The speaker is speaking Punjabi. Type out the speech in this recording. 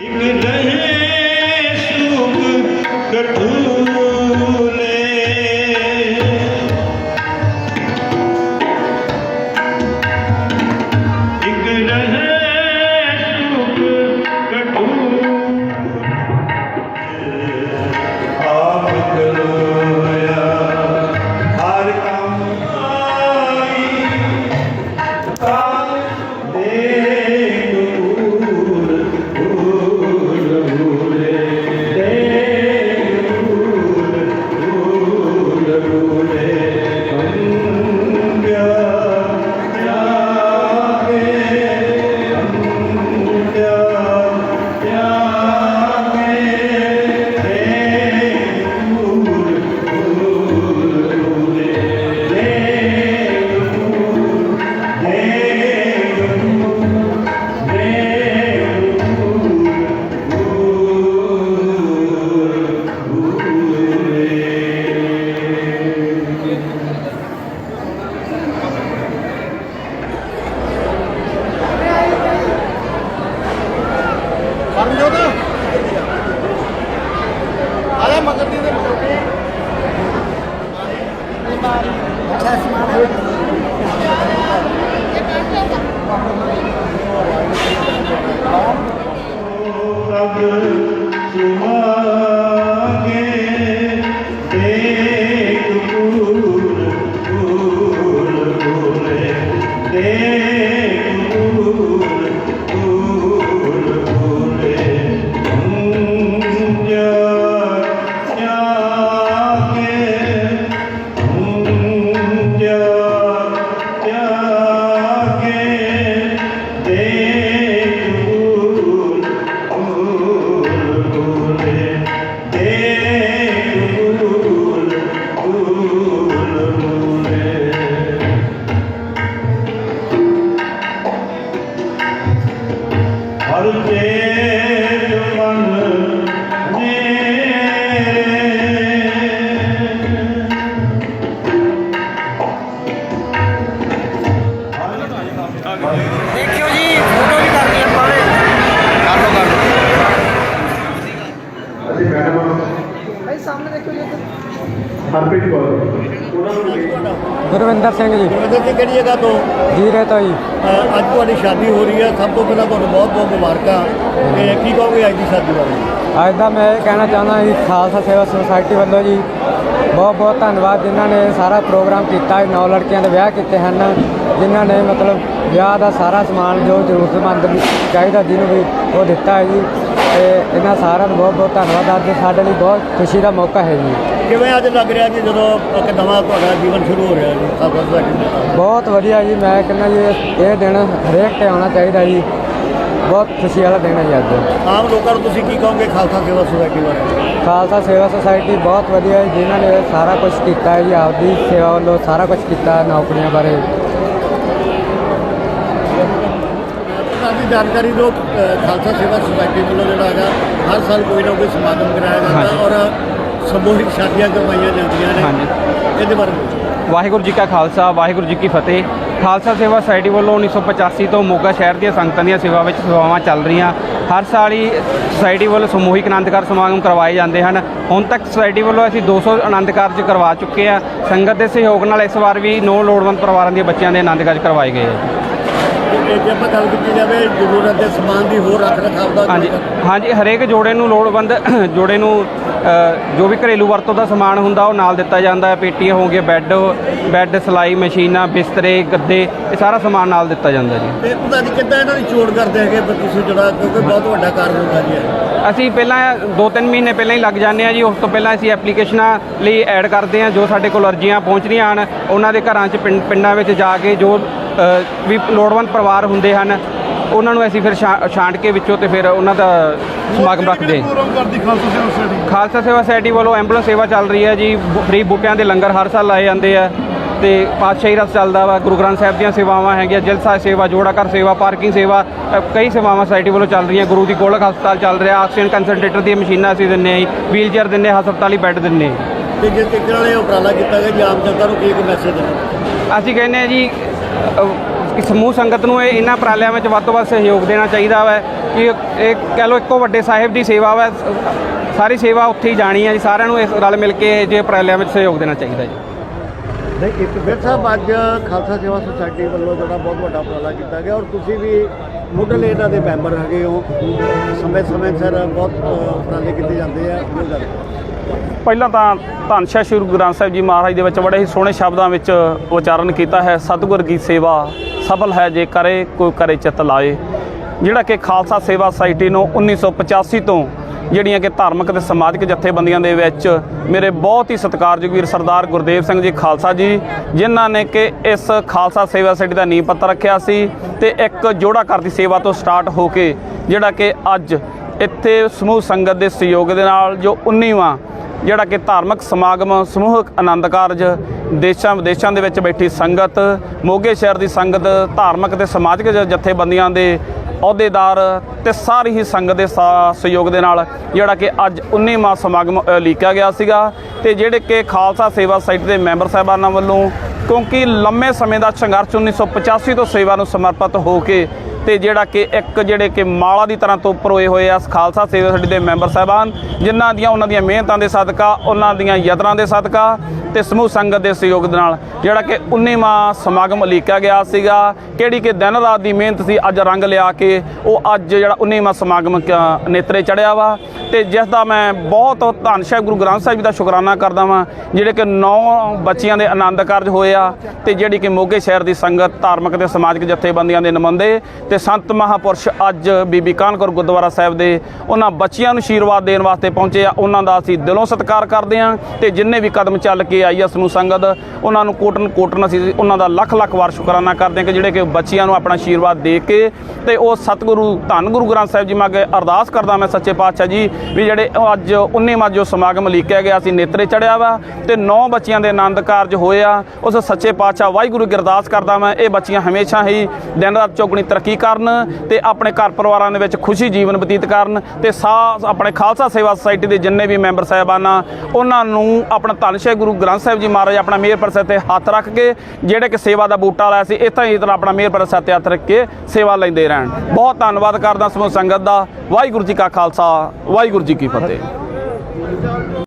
ਇਕ ਗੁਰਵਿੰਦਰ ਸਿੰਘ ਜੀ। ਗੁਰਵਿੰਦਰ ਜੀ ਕਿਹੜੀ ਜਗ੍ਹਾ ਤੋਂ? ਜੀਰੇ ਤੋਂ ਜੀ। ਅੱਜ ਤੁਹਾਡੀ ਸ਼ਾਦੀ ਹੋ ਰਹੀ ਹੈ ਸਭ ਤੋਂ ਪਹਿਲਾਂ ਤੁਹਾਨੂੰ ਬਹੁਤ ਬਹੁਤ ਮੁਬਾਰਕਾਂ। ਤੇ ਕੀ ਕਹੋਗੇ ਅੱਜ ਦੀ ਸ਼ਾਦੀ ਬਾਰੇ? ਅੱਜ ਦਾ ਮੈਂ ਇਹ ਕਹਿਣਾ ਚਾਹੁੰਦਾ ਜੀ ਖਾਲਸਾ ਸੇਵਾ ਸੁਸਾਇਟੀ ਵੱਲੋਂ ਜੀ ਬਹੁਤ ਬਹੁਤ ਧੰਨਵਾਦ ਜਿਨ੍ਹਾਂ ਨੇ ਸਾਰਾ ਪ੍ਰੋਗਰਾਮ ਕੀਤਾ ਨੌ ਲੜਕੀਆਂ ਦੇ ਵਿਆਹ ਕੀਤੇ ਹਨ ਜਿਨ੍ਹਾਂ ਨੇ ਮਤਲਬ ਵਿਆਹ ਦਾ ਸਾਰਾ ਸਮਾਨ ਜੋ ਜ਼ਰੂਰਤਮੰਦ ਵੀ ਚਾਹੀਦਾ ਜਿਹਨੂੰ ਵੀ ਉਹ ਦਿੱਤਾ ਹੈ ਜੀ। ਤੇ ਇਹਨਾਂ ਸਾਰਿਆਂ ਨੂੰ ਬਹੁਤ ਬਹੁਤ ਧੰਨਵਾਦ। ਅੱਜ ਸਾਡੇ ਲਈ ਬਹੁਤ ਖੁਸ਼ੀ ਦਾ ਮੌਕਾ ਹੈ ਜੀ। ਕਿਵੇਂ ਅੱਜ ਲੱਗ ਰਿਹਾ ਜੀ ਜਦੋਂ ਇੱਕ ਨਵਾਂ ਤੁਹਾਡਾ ਜੀਵਨ ਸ਼ੁਰੂ ਹੋ ਰਿਹਾ ਜੀ? ਖਾਲਸਾ ਸੁਸਾਇਟੀ ਦਾ ਬਹੁਤ ਵਧੀਆ ਜੀ ਮੈਂ ਕਹਿੰਦਾ ਜੀ ਇਹ- ਦਿਨ ਹਰੇਕ ਤੇ ਆਉਣਾ ਚਾਹੀਦਾ ਜੀ। ਬਹੁਤ ਖੁਸ਼ੀ ਵਾਲਾ ਦਿਨ ਹੈ ਜੀ ਅੱਜ। ਆਮ ਲੋਕਾਂ ਨੂੰ ਤੁਸੀਂ ਕੀ ਕਹੋਗੇ ਖਾਲਸਾ ਸੇਵਾ ਸੁਸਾਇਟੀ ਬਾਰੇ? ਖਾਲਸਾ ਸੇਵਾ ਸੁਸਾਇਟੀ ਬਹੁਤ ਵਧੀਆ ਹੈ ਜਿਨ੍ਹਾਂ ਨੇ ਸਾਰਾ ਕੁਝ ਕੀਤਾ ਹੈ ਜੀ ਆਪਦੀ ਸੇਵਾ ਵੱਲੋਂ ਸਾਰਾ ਕੁਝ ਕੀਤਾ ਨੌਕਰੀਆਂ ਬਾਰੇ। ਸਾਡੀ ਜਾਣਕਾਰੀ ਅ, ਖਾਲਸਾ ਸੇਵਾ ਸੁਸਾਇਟੀ ਵੱਲੋਂ ਜਿਹੜਾ ਹੈਗਾ ਹਰ ਸਾਲ ਕੋਈ ਨਾ ਕੋਈ ਸਮਾਗਮ ਕਰਾਇਆ ਜਾਂਦਾ ਔਰ ਸਮੂਹਿਕ ਸ਼ਾਦੀਆਂ ਕਰਵਾਈਆਂ ਜਾਂਦੀਆਂ ਨੇ। ਹਾਂਜੀ। ਇਹਦੇ ਬਾਰੇ। ਵਾਹਿਗੁਰੂ ਜੀ ਕਾ ਖਾਲਸਾ ਵਾਹਿਗੁਰੂ ਜੀ ਕੀ ਫਤਿਹ। ਖਾਲਸਾ ਸੇਵਾ ਸੁਸਾਇਟੀ ਵੱਲੋਂ 1985 ਤੋਂ ਮੋਗਾ ਸ਼ਹਿਰ ਦੀਆਂ ਸੰਗਤਾਂ ਦੀਆਂ ਸੇਵਾ ਵਿੱਚ ਸੇਵਾਵਾਂ ਚੱਲ ਰਹੀਆਂ। ਹਰ ਸਾਲ ਹੀ ਸੁਸਾਇਟੀ ਵੱਲੋਂ ਸਮੂਹਿਕ ਆਨੰਦ ਕਾਰਜ ਸਮਾਗਮ ਕਰਵਾਏ ਜਾਂਦੇ ਹਨ। ਹੁਣ ਤੱਕ ਸੁਸਾਇਟੀ ਵੱਲੋਂ ਅਸੀਂ 200 ਆਨੰਦ ਕਾਰਜ ਕਰਵਾ ਚੁੱਕੇ ਆ ਸੰਗਤ ਦੇ ਸਹਿਯੋਗ ਨਾਲ ਇਸ ਵਾਰ ਵੀ ਨੌ ਲੋੜਵੰਦ ਪਰਿਵਾਰਾਂ ਦੇ ਬੱਚਿਆਂ ਦੇ ਆਨੰਦ ਕਾਰਜ ਕਰਵਾਏ ਗਏ ਆ ਤੇ ਜੇ ਆਪਾਂ ਗੱਲ ਕੀਤੀ ਜਾਵੇ ਜ਼ਰੂਰਤ ਦੇ ਸਮਾਨ ਦੀ ਹੋਰ ਰੱਖ ਰਖਾਵ ਦਾ ਹਾਂਜੀ ਹਾਂਜੀ ਹਰੇਕ ਜੋੜੇ ਨੂੰ ਲੋੜਵੰਦ ਜੋੜੇ ਨੂੰ ਜੋ ਵੀ ਘਰੇਲੂ ਵਰਤੋਂ ਦਾ ਸਮਾਨ ਹੁੰਦਾ ਉਹ ਨਾਲ ਦਿੱਤਾ ਜਾਂਦਾ ਹੈ ਪੇਟੀਆਂ ਹੋ ਗਈਆਂ ਬੈੱਡ ਬੈੱਡ ਸਲਾਈ ਮਸ਼ੀਨਾਂ ਬਿਸਤਰੇ ਗੱਦੇ ਇਹ ਸਾਰਾ ਸਮਾਨ ਨਾਲ ਦਿੱਤਾ ਜਾਂਦਾ ਜੀ ਤੇ ਪਤਾ ਨਹੀਂ ਕਿੱਦਾਂ ਇਹਨਾਂ ਦੀ ਚੋਣ ਕਰਦੇ ਹੈਗੇ ਤੁਸੀਂ ਜਿਹੜਾ ਕਿਉਂਕਿ ਬਹੁਤ ਵੱਡਾ ਕਾਰਨ ਹੁੰਦਾ ਜੀ ਇਹ। ਅਸੀਂ ਪਹਿਲਾਂ 2-3 ਮਹੀਨੇ ਪਹਿਲਾਂ ਹੀ ਲੱਗ ਜਾਂਦੇ ਆ ਜੀ ਉਸ ਤੋਂ ਪਹਿਲਾਂ ਅਸੀਂ ਐਪਲੀਕੇਸ਼ਨਾਂ ਲਈ ਐਡ ਕਰਦੇ ਆ ਜੋ ਸਾਡੇ ਕੋਲ ਅਰਜ਼ੀਆਂ ਪਹੁੰਚਦੀਆਂ ਹਨ ਉਹਨਾਂ ਦੇ ਘਰਾਂ 'ਚ ਪਿੰਡ- ਵਿੱਚ ਜਾ ਕੇ ਜੋ ਵੀ ਲੋੜਵੰਦ ਪਰਿਵਾਰ ਹੁੰਦੇ ਹਨ ਉਹਨਾਂ ਨੂੰ ਅਸੀਂ ਫਿਰ ਛਾ- ਛਾਂਟ ਕੇ ਵਿੱਚੋਂ ਤੇ ਫਿਰ ਉਹਨਾਂ ਦਾ ਸਮਾਗਮ ਰੱਖਦੇ ਖਾਲਸਾ ਸੇਵਾ ਸੁਸਾਇਟੀ ਵੱਲੋਂ ਐਂਬੂਲੈਂਸ ਸੇਵਾ ਚੱਲ ਰਹੀ ਹੈ ਜੀ ਫ੍ਰੀ ਬੂਟਿਆਂ ਦੇ ਲੰਗਰ ਹਰ ਸਾਲ ਲਾਏ ਜਾਂਦੇ ਆ ਤੇ ਪਾਤਸ਼ਾਹੀ ਰਸ ਚੱਲਦਾ ਵਾ ਗੁਰੂ ਗ੍ਰੰਥ ਸਾਹਿਬ ਦੀਆਂ ਸੇਵਾਵਾਂ ਹੈਗੀਆਂ ਜਲਸਾ ਸੇਵਾ ਜੋੜਾ ਘਰ ਸੇਵਾ ਪਾਰਕਿੰਗ ਸੇਵਾ ਕਈ ਸੇਵਾਵਾਂ ਸੁਸਾਇਟੀ ਵੱਲੋਂ ਚੱਲ ਰਹੀਆਂ ਗੁਰੂ ਦੀ ਗੋਲਕ ਹਸਪਤਾਲ ਚੱਲ ਰਿਹਾ ਆਕਸੀਜਨ ਕੰਸਨਟ੍ਰੇਟਰ ਦੀਆਂ ਮਸ਼ੀਨਾਂ ਅਸੀਂ ਦਿੰਨੇ ਆ ਜੀ ਵੀਲ ਚੇਅਰ ਦਿੰਨੇ ਹਾਂ, ਹਸਪਤਾਲੀ ਬੈੱਡ ਦਿੰਨੇ ਹਾਂ। ਤੇ ਜੇ ਨਾਲ ਇਹ ਉਪਰਾਲਾ ਕੀਤਾ ਗਿਆ ਜੀ ਆਮ ਜਨਤਾ ਨੂੰ ਕੀ ਇੱਕ ਮੈਸੇਜ ਦੇਣਾ? ਅਸੀਂ ਕਹਿੰਦੇ ਆ ਜੀ ਸਮੂਹ ਸੰਗਤ ਨੂੰ ਇਹ ਇਹਨਾਂ ਉਪਰਾਲਿਆਂ ਵਿੱਚ ਵੱਧ ਤੋਂ ਵੱਧ ਸਹਿਯੋਗ ਦੇਣਾ ਚਾਹੀਦਾ ਹੈ ਕਿ ਇਹ ਕਹਿ ਲਓ ਇੱਕੋ ਵੱਡੇ ਸਾਹਿਬ ਦੀ ਸੇਵਾ ਵਾ ਸਾਰੀ ਸੇਵਾ ਉੱਥੇ ਹੀ ਜਾਣੀ ਹੈ ਜੀ ਸਾਰਿਆਂ ਨੂੰ ਇਸ ਰਲ ਮਿਲ ਕੇ ਜੇ ਉਪਰਾਲਿਆਂ ਵਿੱਚ ਸਹਿਯੋਗ ਦੇਣਾ ਚਾਹੀਦਾ ਜੀ। ਨਹੀਂ ਇੱਕ ਫਿਰ ਸਾਹਿਬ ਅੱਜ ਖਾਲਸਾ ਸੇਵਾ ਸੁਸਾਇਟੀ ਵੱਲੋਂ ਜਿਹੜਾ ਬਹੁਤ ਵੱਡਾ ਉਪਰਾਲਾ ਕੀਤਾ ਗਿਆ ਔਰ ਤੁਸੀਂ ਵੀ ਮੁੱਢਲੇ ਇਹਨਾਂ ਦੇ ਮੈਂਬਰ ਹੈਗੇ ਹੋ। ਸਮੇਂ ਸਮੇਂ ਸਿਰ ਬਹੁਤ ਉਪਰਾਲੇ ਕੀਤੇ ਜਾਂਦੇ ਆ ਇਹ ਗੱਲ? ਪਹਿਲਾਂ ਤਾਂ ਧੰਨ ਸ਼੍ਰੀ ਗੁਰੂ ਗ੍ਰੰਥ ਸਾਹਿਬ ਜੀ ਮਹਾਰਾਜ ਦੇ ਵਿੱਚ ਬੜੇ ਹੀ ਸੋਹਣੇ ਸ਼ਬਦਾਂ ਵਿੱਚ ਉਚਾਰਨ ਕੀਤਾ ਹੈ, ਸਤਿਗੁਰ ਕੀ ਸੇਵਾ ਸਫਲ ਹੈ ਜੇ ਕਰੇ, ਕੋਈ ਕਰੇ ਚਿਤ ਲਾਏ। ਜਿਹੜਾ ਕਿ ਖਾਲਸਾ ਸੇਵਾ ਸੁਸਾਇਟੀ ਨੂੰ 1985 ਤੋਂ ਜਿਹੜੀਆਂ ਕਿ ਧਾਰਮਿਕ ਤੇ ਸਮਾਜਿਕ ਜਥੇਬੰਦੀਆਂ ਦੇ ਵਿੱਚ ਮੇਰੇ ਬਹੁਤ ਹੀ ਸਤਿਕਾਰਯੋਗ ਵੀਰ ਸਰਦਾਰ ਗੁਰਦੇਵ ਸਿੰਘ ਜੀ ਖਾਲਸਾ ਜੀ, ਜਿਨ੍ਹਾਂ ਨੇ ਕਿ ਇਸ ਖਾਲਸਾ ਸੇਵਾ ਸੁਸਾਇਟੀ ਦਾ ਨੀਂਹ ਪੱਥਰ ਰੱਖਿਆ ਸੀ ਤੇ ਇੱਕ ਜੋੜਾ ਘਰ ਦੀ ਸੇਵਾ ਤੋਂ ਸਟਾਰਟ ਹੋ ਕੇ ਜਿਹੜਾ ਕਿ ਅੱਜ ਇੱਥੇ ਸਮੂਹ ਸੰਗਤ ਦੇ ਸਹਿਯੋਗ ਦੇ ਨਾਲ ਜੋ 19ਵਾਂ ਜਿਹੜਾ ਕਿ ਧਾਰਮਿਕ ਸਮਾਗਮ, ਸਮੂਹਕ ਆਨੰਦ ਕਾਰਜ ਦੇਸ਼ਾਂ ਵਿਦੇਸ਼ਾਂ ਦੇ ਵਿੱਚ ਬੈਠੀ ਸੰਗਤ, ਮੋਗੇ ਸ਼ਹਿਰ ਦੀ ਸੰਗਤ, ਧਾਰਮਿਕ ਤੇ ਸਮਾਜਿਕ ਜ- ਜਥੇਬੰਦੀਆਂ ਦੇ ਅਹੁਦੇਦਾਰ ਤੇ ਸਾਰੀ ਹੀ ਸੰਗਤ ਦੇ ਸਾ- ਸਹਿਯੋਗ ਦੇ ਨਾਲ ਜਿਹੜਾ ਕਿ ਅੱਜ 19ਵਾਂ ਸਮਾਗਮ ਲੀਕਿਆ ਗਿਆ ਸੀਗਾ ਤੇ ਜਿਹੜੇ ਕਿ ਖਾਲਸਾ ਸੇਵਾ ਸਾਈਟ ਦੇ ਮੈਂਬਰ ਸਾਹਿਬਾਨਾਂ ਵੱਲੋਂ ਕਿਉਂਕਿ ਲੰਮੇ ਸਮੇਂ ਦਾ ਸੰਘਰਸ਼ 1985 ਤੋਂ ਸੇਵਾ ਨੂੰ ਸਮਰਪਿਤ ਹੋ ਕੇ ਤੇ ਜਿਹੜਾ ਕਿ ਇੱਕ ਜਿਹੜੇ ਕਿ ਮਾਲਾ ਦੀ ਤਰ੍ਹਾਂ ਤੋਂ ਉੱਪਰ ਹੋਏ ਆ, ਖਾਲਸਾ ਸੇਵਾ ਸੁਸਾਇਟੀ ਦੇ ਮੈਂਬਰ ਸਾਹਿਬਾਨ, ਜਿਨ੍ਹਾਂ ਦੀਆਂ, ਉਹਨਾਂ ਦੀਆਂ ਮਿਹਨਤਾਂ ਦੇ ਸਦਕਾ, ਉਹਨਾਂ ਦੀਆਂ ਯਤਨਾਂ ਦੇ ਸਦਕਾ ਤੇ ਸਮੂਹ ਸੰਗਤ ਦੇ ਸਹਿਯੋਗ ਦੇ ਨਾਲ ਜਿਹੜਾ ਕਿ 19ਵਾਂ ਸਮਾਗਮ ਉਲੀਕਿਆ ਗਿਆ ਸੀਗਾ। ਕਿਹੜੀ ਕਿ ਦਿਨ ਰਾਤ ਦੀ ਮਿਹਨਤ ਸੀ, ਅੱਜ ਰੰਗ ਲਿਆ ਕੇ ਉਹ ਅੱਜ ਜਿਹੜਾ 19ਵਾਂ ਸਮਾਗਮ ਨੇਤਰੇ ਚੜਿਆ ਵਾ। ਤੇ ਜਿਸ ਦਾ ਮੈਂ ਬਹੁਤ ਧੰਨ ਸਾਹਿਬ ਗੁਰੂ ਗ੍ਰੰਥ ਸਾਹਿਬ ਜੀ ਦਾ ਸ਼ੁਕਰਾਨਾ ਕਰਦਾ ਵਾਂ, ਜਿਹੜੇ ਕਿ ਨੌ ਬੱਚਿਆਂ ਦੇ ਆਨੰਦ ਕਾਰਜ ਹੋਏ ਆ ਤੇ ਜਿਹੜੀ ਕਿ ਮੋਗੇ ਸ਼ਹਿਰ ਦੀ ਸੰਗਤ, ਧਾਰਮਿਕ ਤੇ ਸਮਾਜਿਕ ਜਥੇਬੰਦੀਆਂ ਦੇ ਨੁਮਾਇੰਦੇ ਤੇ ਸੰਤ ਮਹਾਪੁਰਸ਼ ਅੱਜ ਬੀਬੀ ਕਾਨਕੌਰ ਗੁਰਦੁਆਰਾ ਸਾਹਿਬ ਦੇ ਉਹਨਾਂ ਬੱਚਿਆਂ ਨੂੰ ਆਸ਼ੀਰਵਾਦ ਦੇਣ ਵਾਸਤੇ ਪਹੁੰਚੇ ਆ। ਉਹਨਾਂ ਦਾ ਅਸੀਂ ਦਿਲੋਂ ਸਤਿਕਾਰ ਕਰਦੇ ਆ ਤੇ ਜਿੰਨੇ ਵੀ ਕਦਮ ਚੱਲ ਕੇ ਆਈ ਇਸ ਨੂੰ ਸੰਗਤ, ਉਹਨਾਂ ਨੂੰ ਕੋਟਨ ਕੋਟਨ ਅਸੀਂ ਉਹਨਾਂ ਦਾ ਲੱਖ ਲੱਖ ਵਾਰ ਸ਼ੁਕਰਾਨਾ ਕਰਦੇ ਆ ਕਿ ਜਿਹੜੇ ਕਿ ਬੱਚਿਆਂ ਨੂੰ ਆਪਣਾ ਆਸ਼ੀਰਵਾਦ ਦੇ ਕੇ ਤੇ ਉਹ ਸਤਿਗੁਰੂ, ਧੰਨ ਗੁਰੂ ਗ੍ਰੰਥ ਸਾਹਿਬ ਜੀ ਮਾ ਅਰਦਾਸ ਕਰਦਾ ਮੈਂ ਸੱਚੇ ਪਾਤਸ਼ਾਹ ਜੀ ਵੀ ਜਿਹੜੇ ਉਹ ਅੱਜ 19ਵਾਂ ਜੋ ਸਮਾਗਮ ਲੀਕਿਆ ਗਿਆ ਸੀ ਨੇਤਰੇ ਚੜਿਆ ਵਾ ਤੇ ਨੌ ਬੱਚਿਆਂ ਦੇ ਆਨੰਦ ਕਾਰਜ ਹੋਏ ਆ। ਉਸ ਸੱਚੇ ਪਾਤਸ਼ਾਹ ਵਾਹਿਗੁਰੂ ਕੀ ਅਰਦਾਸ ਕਰਦਾ ਮੈਂ, ਇਹ ਬੱਚੀਆਂ ਹਮੇਸ਼ਾ ਹੀ ਦਿਨ ਰਾਤ ਚੌਗਣੀ ਤਰੱਕੀ ਕਰਨ ਤੇ ਆਪਣੇ ਘਰ ਪਰਿਵਾਰਾਂ ਦੇ ਵਿੱਚ ਖੁਸ਼ੀ ਜੀਵਨ ਬਤੀਤ ਕਰਨ ਤੇ ਸਾ ਆਪਣੇ ਖਾਲਸਾ ਸੇਵਾ ਸੁਸਾਇਟੀ ਦੇ ਜਿੰਨੇ ਵੀ ਮੈਂਬਰ ਸਾਹਿਬਾਨ ਆ ਉਹਨਾਂ ਨੂੰ ਆਪਣਾ ਧੰਨ ਸ਼੍ਰੀ ਗੁਰੂ ਗ੍ਰੰਥ ਸਾਹਿਬ ਜੀ ਮਹਾਰਾਜ ਆਪਣਾ ਮੇਰ ਪ੍ਰਸਾਦ ਤੇ ਹੱਥ ਰੱਖ ਕੇ ਜਿਹੜੇ ਕਿ ਸੇਵਾ ਦਾ ਬੂਟਾ ਲਾਇਆ ਸੀ, ਇੱਥੇ ਹੀ ਤਰ੍ਹਾਂ ਆਪਣਾ ਮੇਰ ਪ੍ਰਸਾਦ ਹੱਥ ਰੱਖ ਕੇ ਸੇਵਾ ਲੈਂਦੇ ਰਹਿਣ। ਬਹੁਤ ਧੰਨਵਾਦ ਕਰਦਾ ਸਮੂਹ ਸੰਗਤ ਦਾ। ਵਾਹਿਗੁਰੂ ਜੀ ਕਾ ਖਾਲਸਾ, ਵਾਹਿਗੁਰੂ ਜੀ ਕੀ ਫਤਿਹ।